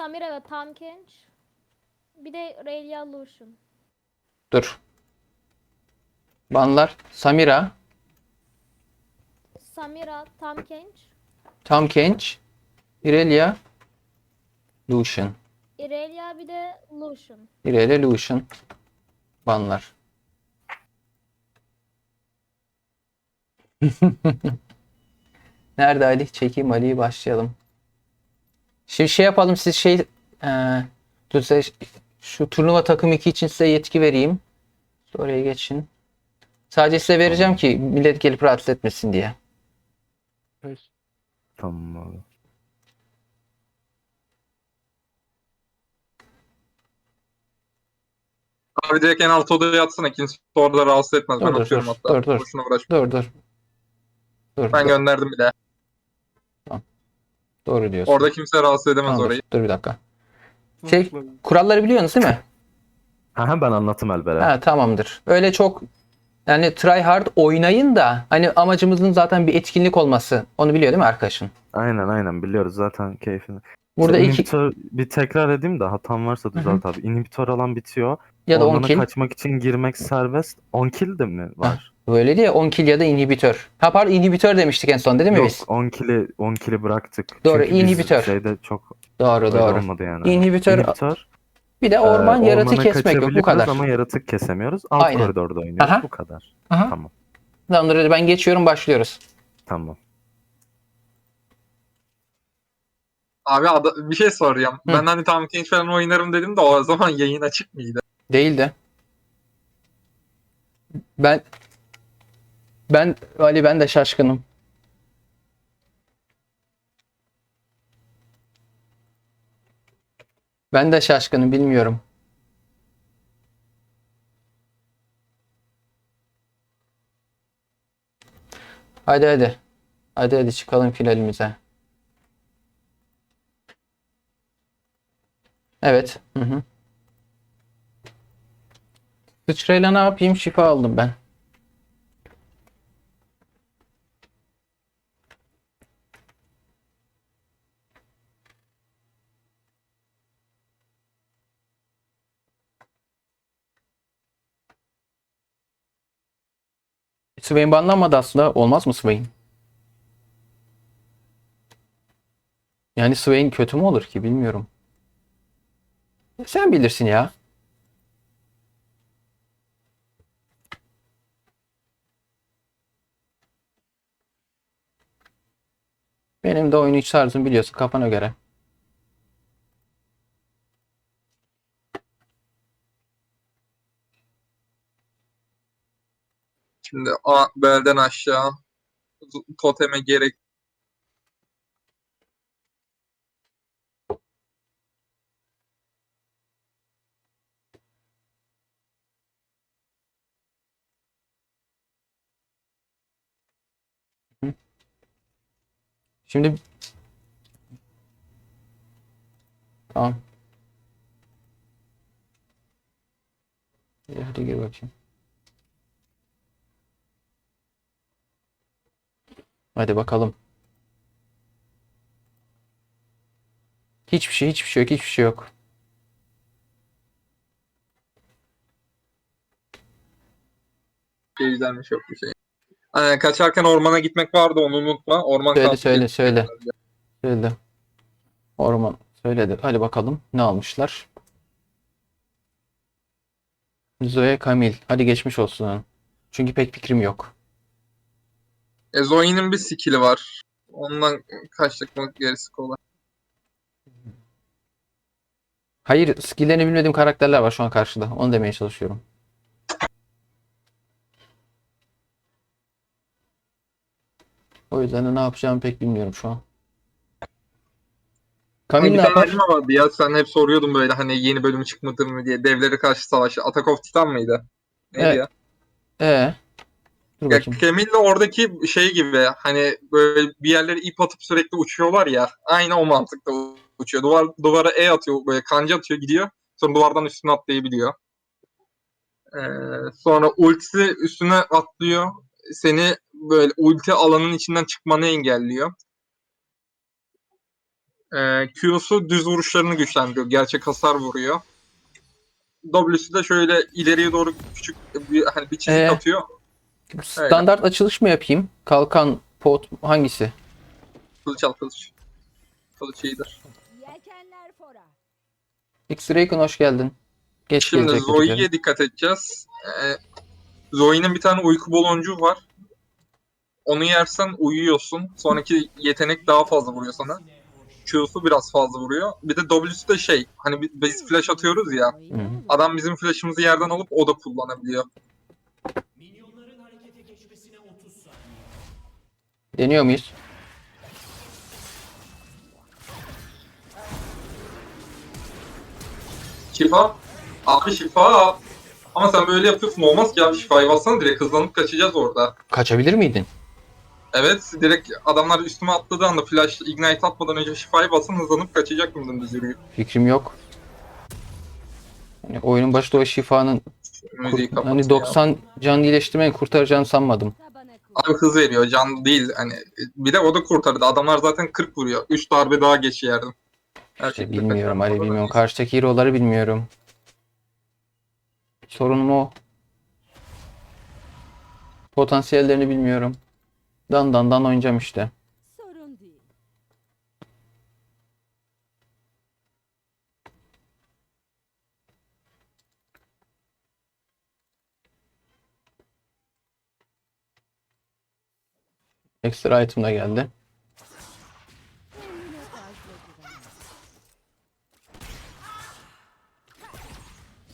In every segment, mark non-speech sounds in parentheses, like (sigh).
Samira ve Tam Kench. Bir de Relia Lucian. Dur. Banlar Samira, Samira, Tam Kench, Tam Kench, Irelia, Lucian. Irelia bir de Lucian. Irelia, Lucian. Banlar. (laughs) Nerede Ali? Çekeyim Ali'yi başlayalım. Şimdi şey yapalım siz şey eee dur size şu turnuva takım 2 için size yetki vereyim. Oraya geçin. Sadece size vereceğim ki millet gelip rahatsız etmesin diye. Tamam abi. Abi direkt en alt odaya atsana. Kimse orada rahatsız etmez. Ben Dur, dur, atıyorum dur, hatta. dur, dur. Boşuna uğraşma. Dur dur. Dur. Ben dur. gönderdim bile. Doğru diyorsun. Orada kimse rahatsız edemez Tamam, dur, orayı. dur bir dakika. Şey, kuralları biliyorsunuz değil mi? Ha ben anlattım Elber'e. Ha tamamdır. Öyle çok yani try hard oynayın da hani amacımızın zaten bir etkinlik olması. Onu biliyor değil mi arkadaşın? Aynen aynen biliyoruz zaten keyfini. Burada İşte iki inhibitor- bir tekrar edeyim de hatam varsa düzelt abi. İnhibitör alan bitiyor. ya da 10 Ormana kill. kaçmak için girmek serbest. 10 kill de mi var? Böyle diye 10 kill ya da inhibitör. Ha pardon inhibitör demiştik en son değil mi Yok biz? 10 kill'i 10 kill'i bıraktık. Doğru, Çünkü inhibitör. Şeyde çok Doğru doğru. olmadı yani. İnhibitör, İnhibitör, bir de e, orman yaratı ormana kesmek yok bu kadar. Ama yaratık kesemiyoruz. Alt Aynen. koridorda oynuyoruz. Aha. Bu kadar. Aha. Tamam. Tamamdır hadi ben geçiyorum başlıyoruz. Tamam. Abi bir şey soracağım. Hı. Ben hani tam King falan oynarım dedim de o zaman yayın açık mıydı? Değil de. Ben ben Ali ben de şaşkınım. Ben de şaşkınım bilmiyorum. Hadi hadi. Hadi hadi çıkalım finalimize. Evet. Hı hı. Sıçrayla ne yapayım? Şifa aldım ben. Swain banlanmadı aslında. Olmaz mı Swain? Yani Swain kötü mü olur ki bilmiyorum. Sen bilirsin ya. Benim de oyun iç tarzım biliyorsun kafana göre. Şimdi a, belden aşağı toteme gerek Şimdi Tamam. Hadi gir bakayım. Hadi bakalım. Hiçbir şey, hiçbir şey yok, hiçbir şey yok. şey güzelmiş yok bir şey. Hani kaçarken ormana gitmek vardı onu unutma. Orman Söyle, söyle, söyle. Söyle. Orman söyledi. Hadi bakalım ne almışlar. Zoe Kamil. Hadi geçmiş olsun. Çünkü pek fikrim yok. E, Zoe'nin bir skill'i var. Ondan kaçtık mı gerisi kolay. Hayır, skill'lerini bilmediğim karakterler var şu an karşıda. Onu demeye çalışıyorum. O yüzden de ne yapacağımı pek bilmiyorum şu an. Kamil Hani ne yapar? vardı ya sen hep soruyordun böyle hani yeni bölümü çıkmadı mı diye. Devlere karşı savaşı. Attack of Titan mıydı? Neydi Evet. ya? Ee, dur Ya bakayım. Camille'le oradaki şey gibi hani böyle bir yerlere ip atıp sürekli uçuyorlar ya. Aynı o mantıkta uçuyor. Duvar, duvara E atıyor böyle kanca atıyor gidiyor. Sonra duvardan üstüne atlayabiliyor. Ee, sonra ultisi üstüne atlıyor. Seni böyle ulti alanın içinden çıkmanı engelliyor. Ee, Q'su düz vuruşlarını güçlendiriyor. Gerçek hasar vuruyor. W'su da şöyle ileriye doğru küçük bir, hani bir çizik Ee? atıyor. Standart açılış mı yapayım? Kalkan, pot hangisi? Kılıç al kılıç. Kılıç iyidir. X-Raycon hoş geldin. Geç Şimdi. Zoe'ye dikkat edeceğiz. Ee, Zoe'nin bir tane uyku baloncuğu var. Onu yersen uyuyorsun. Sonraki yetenek daha fazla vuruyor sana. Q'su biraz fazla vuruyor. Bir de W'su da şey, hani bi- biz flash atıyoruz ya. Hı. Adam bizim flash'ımızı yerden alıp o da kullanabiliyor. Deniyor muyuz? Şifa. Abi şifa. Ama sen böyle yapıyorsun olmaz ki abi şifayı bassana direkt hızlanıp kaçacağız orada. Kaçabilir miydin? Evet direkt adamlar üstüme atladığı anda flash ignite atmadan önce şifayı basın hızlanıp kaçacak mıydın düz yürüyüp. Fikrim yok. Yani oyunun başında o şifanın Müziği kurt- kapat hani ya. 90 can iyileştirmeyi kurtaracağını sanmadım. Abi hız veriyor can değil hani bir de o da kurtardı adamlar zaten 40 vuruyor 3 darbe daha geç yerdim. İşte bilmiyorum Ali bilmiyorum. da- Karşıdaki hero'ları bilmiyorum. Sorunum o. Potansiyellerini bilmiyorum. Dan dan dan oynayacağım işte. Sorun değil. Ekstra item da geldi.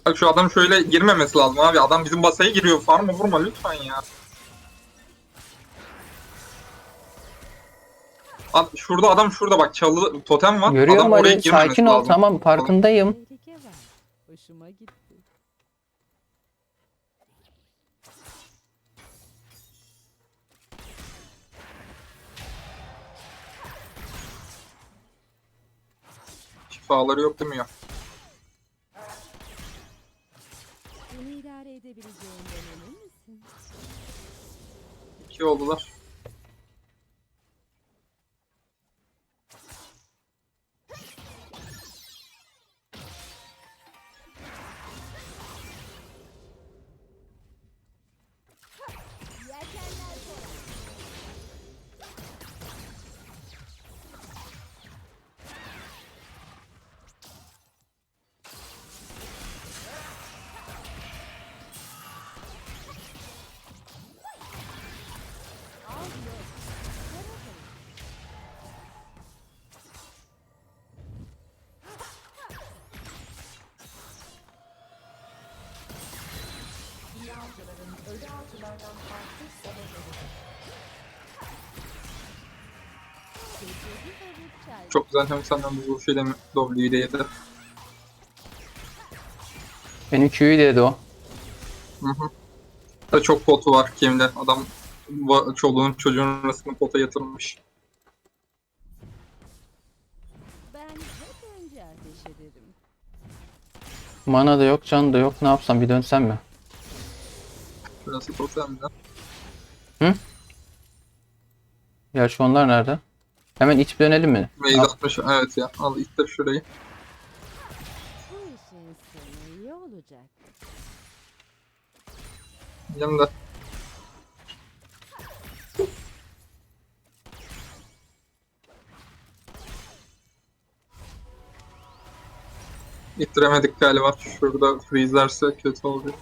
Bak şu adam şöyle girmemesi lazım abi adam bizim basaya giriyor farm'a vurma lütfen ya. Ad- şurada adam şurada bak çalı totem var. Görüyorum adam oraya Ali. girmemesi Sakin ol. lazım. Tamam farkındayım. Hoşuma gitti. Şifaları yok değil mi ya? Beni idare edebileceğinden emin misin? İki oldular. Geceli balık çay. Çok güzel hem senden bu vuruşuyla W'yi de yedi. Benim Q'yu dedi o. Hı hı. Da çok potu var kimde. Adam çoluğun çocuğun arasında pota yatırmış. Ben hep önce ateş ederim. Mana da yok, can da yok. Ne yapsam bir dönsem mi? Burası totemde. Gerçi onlar nerede? Hemen itip dönelim mi? Maze Al. atmış. Evet ya. Al ittir şurayı. Bu işin sonu iyi olacak. Yanında. İttiremedik galiba. Şurada freeze'lerse kötü olacak.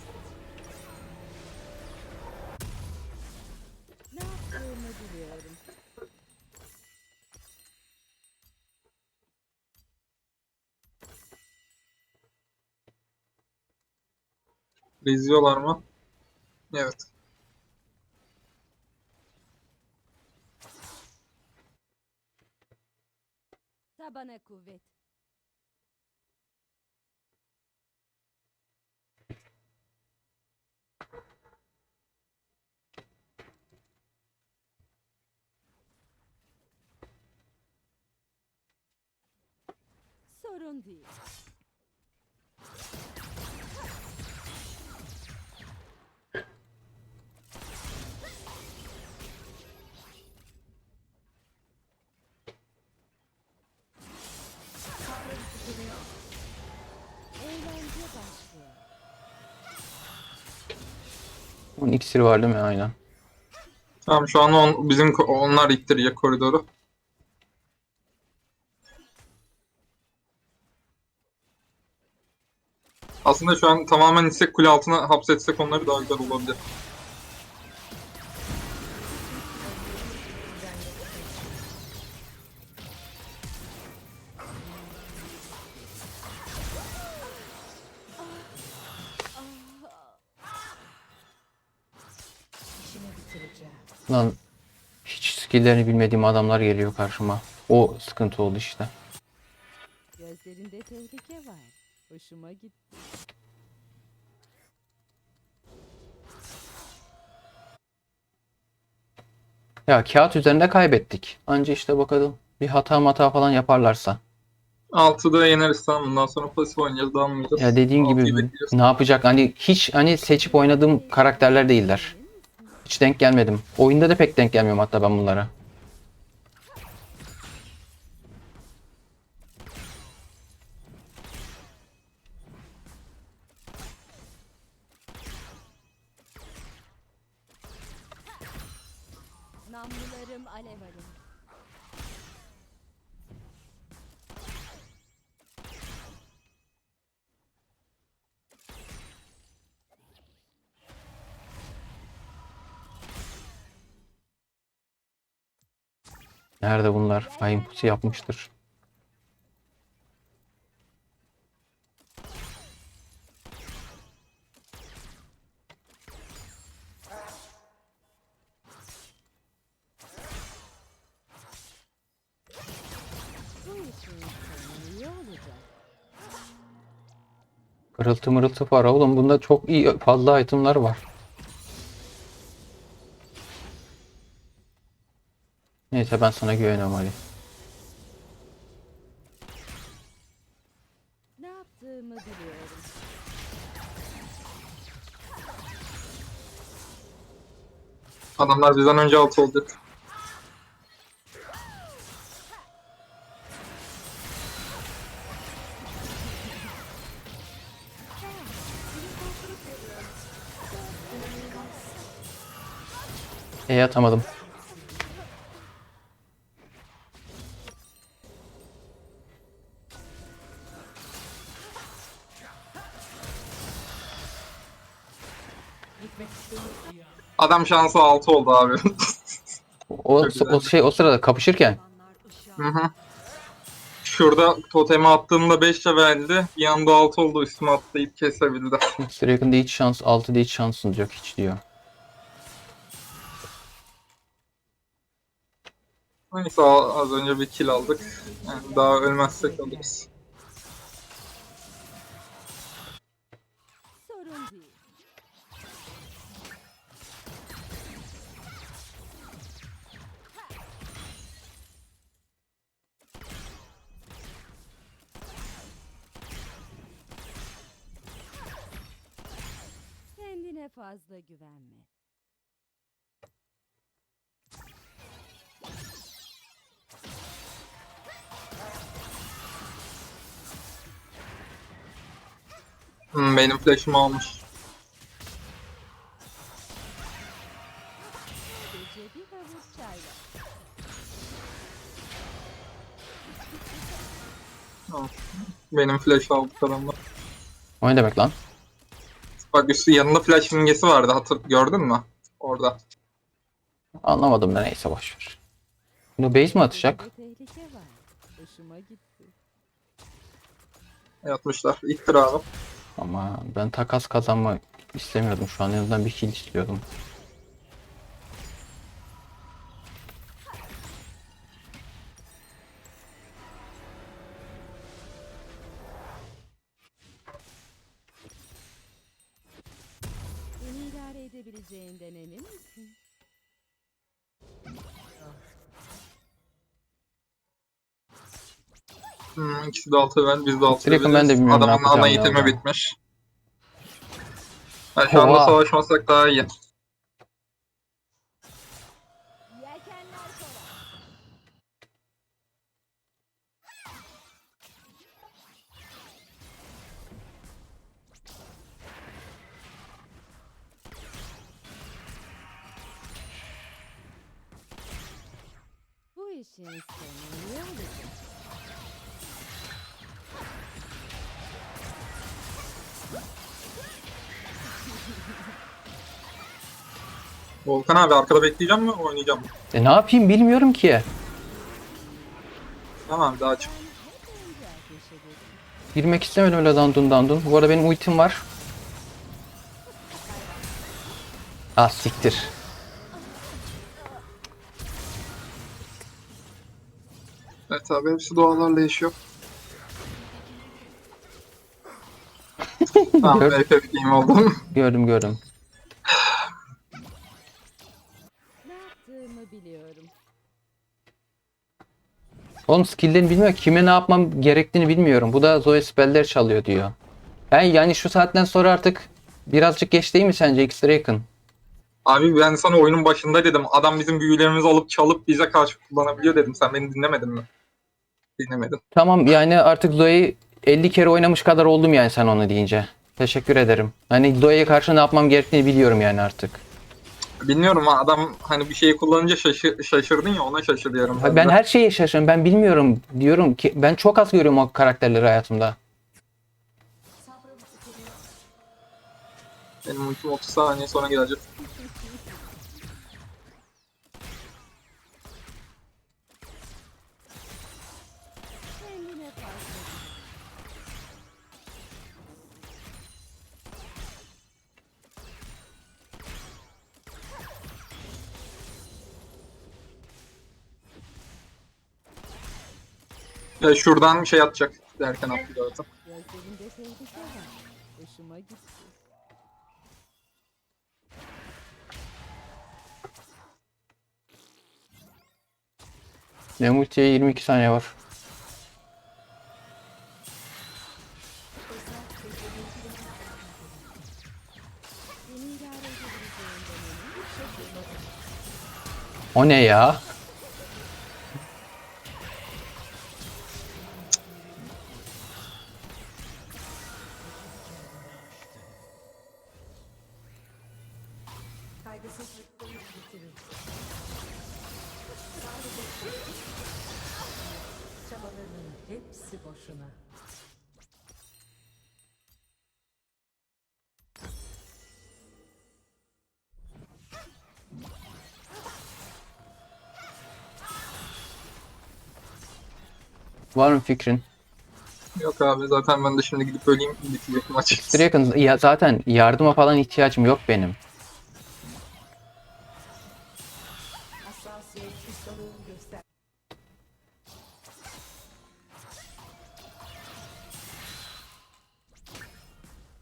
İzliyorlar mı? Evet. Tabana kuvvet. Sorun değil. Onun iksiri var değil mi? Aynen. Tamam şu an on, bizim ko- onlar ittirecek koridoru. Aslında şu an tamamen itsek kule altına hapsetsek onları daha güzel olabilir. Lan hiç skill'lerini bilmediğim adamlar geliyor karşıma. O sıkıntı oldu işte. Gözlerinde tehlike var. Hoşuma gitti. Ya kağıt üzerinde kaybettik. Anca işte bakalım bir hata mata falan yaparlarsa. 6'da yeneriz tamam bundan sonra pasif oynayacağız dalmayacağız. Ya dediğin gibi ne yapacak hani hiç hani seçip oynadığım karakterler değiller. Hiç denk gelmedim. Oyunda da pek denk gelmiyorum hatta ben bunlara. Namlularım alev alev. Nerede bunlar? Hain pusu yapmıştır. Kırıltı mırıltı var oğlum. Bunda çok iyi fazla itemler var. Neyse ben sana güveniyorum Ali. Ne yaptığımı biliyorum. Adamlar bizden önce 6 olacak. E atamadım. Adam şansı 6 oldu abi. O, Çok güzel. o şey o sırada kapışırken Hı hı. Şurada totemi attığımda 5 leveldi. Bir anda 6 oldu üstüme atlayıp kesebildi. (laughs) süre yakında hiç şans 6'da hiç şansınız yok hiç diyor. Neyse az önce bir kill aldık. Yani daha ölmezsek alırız. Fazla güvenme. Hmm, benim flash'ımı almış. Benim flash aldı tarafında. O ne demek lan? Bak üstü yanında flash simgesi vardı. Hatır gördün mü? Orada. Anlamadım da neyse boşver. Bunu base mi atacak? Tehlike var. Hoşuma gitti. Yatmışlar. İttir abi. Ama ben takas kazanma istemiyordum şu an. En azından bir kill istiyordum. Üçlü de altı event, biz de altı Direkt ben de bilmiyorum ne Adamın ana yapacağımı eğitimi ya. bitmiş. Yani şu anda savaşmasak daha iyi. Bu işin Volkan abi arkada bekleyeceğim mi oynayacağım mı? E ne yapayım bilmiyorum ki. Tamam daha çık. Girmek istemedim öyle dandun dandun. Bu arada benim ultim var. Ah siktir. Evet abi hepsi doğalarla yaşıyor. (laughs) tamam Gör- VP game oldum. Gördüm gördüm. Ne yaptığımı biliyorum. Oğlum skill'lerini bilmiyor. Kime ne yapmam gerektiğini bilmiyorum. Bu da Zoe spell'ler çalıyor diyor. Ben yani şu saatten sonra artık birazcık geç değil mi sence X yakın? Abi ben sana oyunun başında dedim. Adam bizim büyülerimizi alıp çalıp bize karşı kullanabiliyor dedim. Sen beni dinlemedin mi? Dinlemedin. Tamam yani artık Zoe'yi 50 kere oynamış kadar oldum yani sen onu deyince. Teşekkür ederim. Hani Zoe'ye karşı ne yapmam gerektiğini biliyorum yani artık. Bilmiyorum adam hani bir şeyi kullanınca şaşı- şaşırdın ya ona şaşırıyorum. Ha, Ben her şeye şaşırıyorum. Ben bilmiyorum diyorum ki ben çok az görüyorum o karakterleri hayatımda. Benim ultim 30 saniye sonra gelecek. Ya şuradan şey atacak derken attı zaten. Gözlerinde tehlike var. Hoşuma gitti. Benim ultiye 22 saniye var. O ne ya? Var mı fikrin? Yok abi zaten ben de şimdi gidip öleyim bitecek maç. Draken ya zaten yardıma falan ihtiyacım yok benim.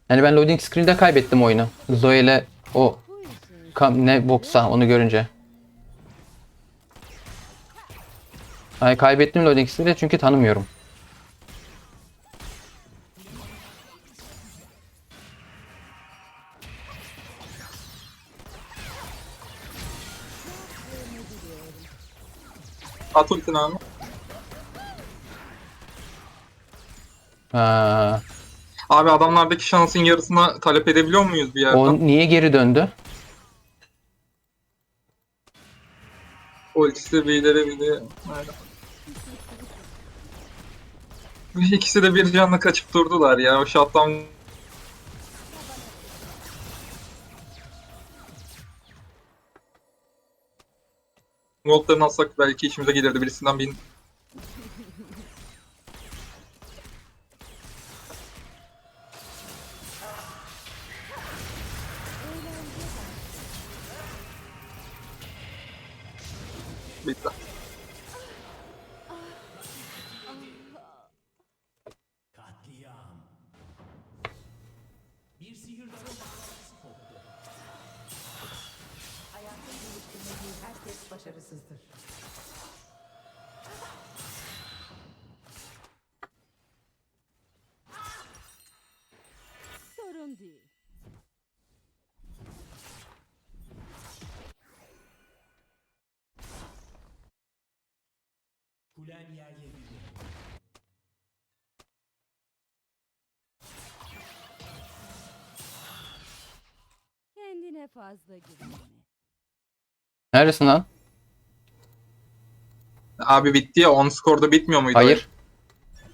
Yani ben loading screen'de kaybettim oyunu. Zoe ile o kam ne boksa onu görünce. Ay kaybettim loading screen'de çünkü tanımıyorum. At ultini abi. Ha, Abi adamlardaki şansın yarısına talep edebiliyor muyuz bir yerden? o niye geri döndü? Ultisi birileri bir de... Aynen. İkisi de bir canla kaçıp durdular ya. O shutdown Gold'larını alsak belki işimize gelirdi birisinden bin. Başarısızdır. sorun değil. Kendine fazla güvenme. Neredesin lan? Abi bitti ya 10 skorda bitmiyor muydu? Hayır.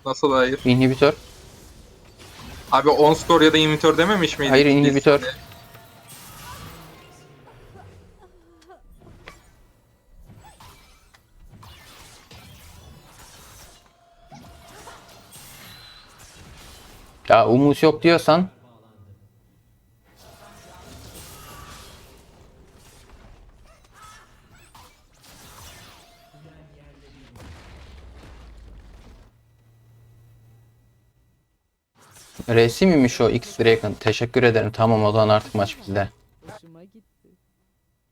Nasıl hayır? inhibitör. Abi 10 skor ya da inhibitör dememiş miydik? Hayır, biz? inhibitör. Ya Umus yok diyorsan Resi miymiş o X Dragon? Teşekkür ederim. Tamam o zaman artık maç bizde.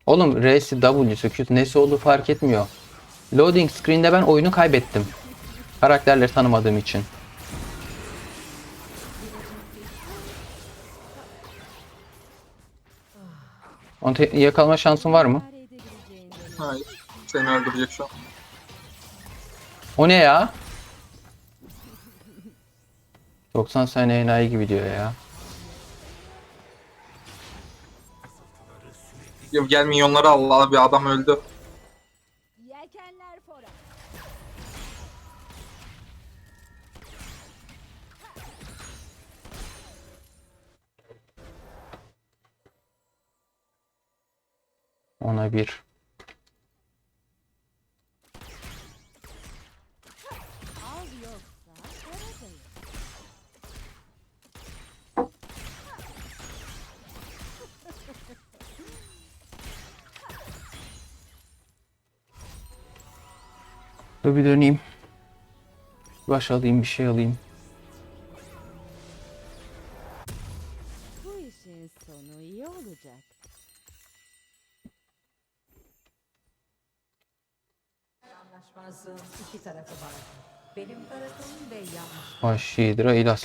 Oğlum R'si W'si Q'si nesi olduğu fark etmiyor. Loading screen'de ben oyunu kaybettim. Karakterleri tanımadığım için. Onu yakalama şansın var mı? Hayır. Seni öldürecek şu an. O ne ya? 90 saniye enayi gibi diyor ya. Ya Gel milyonları al abi adam öldü. Yelkenler fora. Ona bir. Dur bir döneyim. Baş alayım bir şey alayım. Bu işin sonu iyi olacak. Anlaşmazlığın iki tarafı var. Benim tarafım ve yanlış. Vahşi Hidra ilah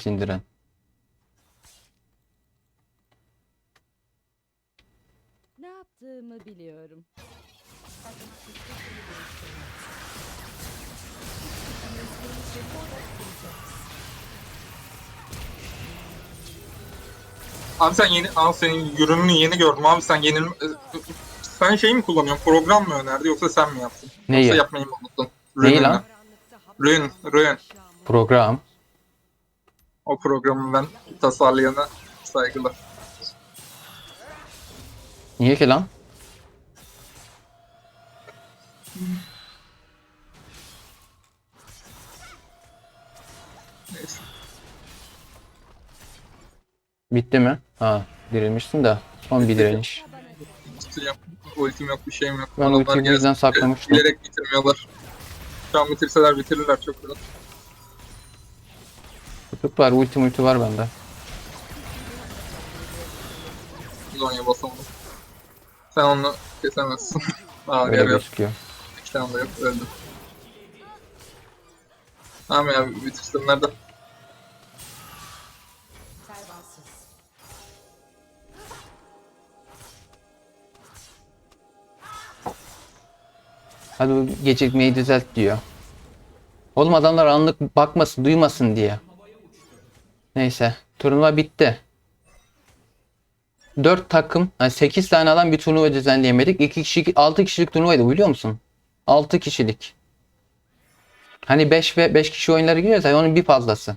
Abi sen yeni, al senin ürününü yeni gördüm abi sen yeni, sen şey mi kullanıyorsun, program mı önerdi yoksa sen mi yaptın? Neyi? Yoksa yapmayı mı unuttun? Neyi lan? Rün, rün. Program. O programı ben tasarlayana saygılar. Niye ki lan? Bitti mi? Ha, dirilmişsin de. Son bir direniş. Ultim yok, bir şeyim yok. Ben Adamlar gel- yüzden saklamıştım. Bilerek bitirmiyorlar. Şu an bitirseler bitirirler çok rahat. Tutuk var, ulti multi var bende. Zonya basamadım. Sen onu kesemezsin. (laughs) Aa, Öyle yarı yok. gözüküyor. İki tane de yok. Öldüm. Tamam ya bitirsinler de. Hadi bu gecikmeyi düzelt diyor. Oğlum adamlar anlık bakmasın, duymasın diye. Neyse, turnuva bitti. 4 takım, yani 8 tane adam bir turnuva düzenleyemedik. 2 kişi 6 kişilik turnuvaydı biliyor musun? 6 kişilik. Hani 5 ve 5 kişi oyunları giriyorsa onun bir fazlası.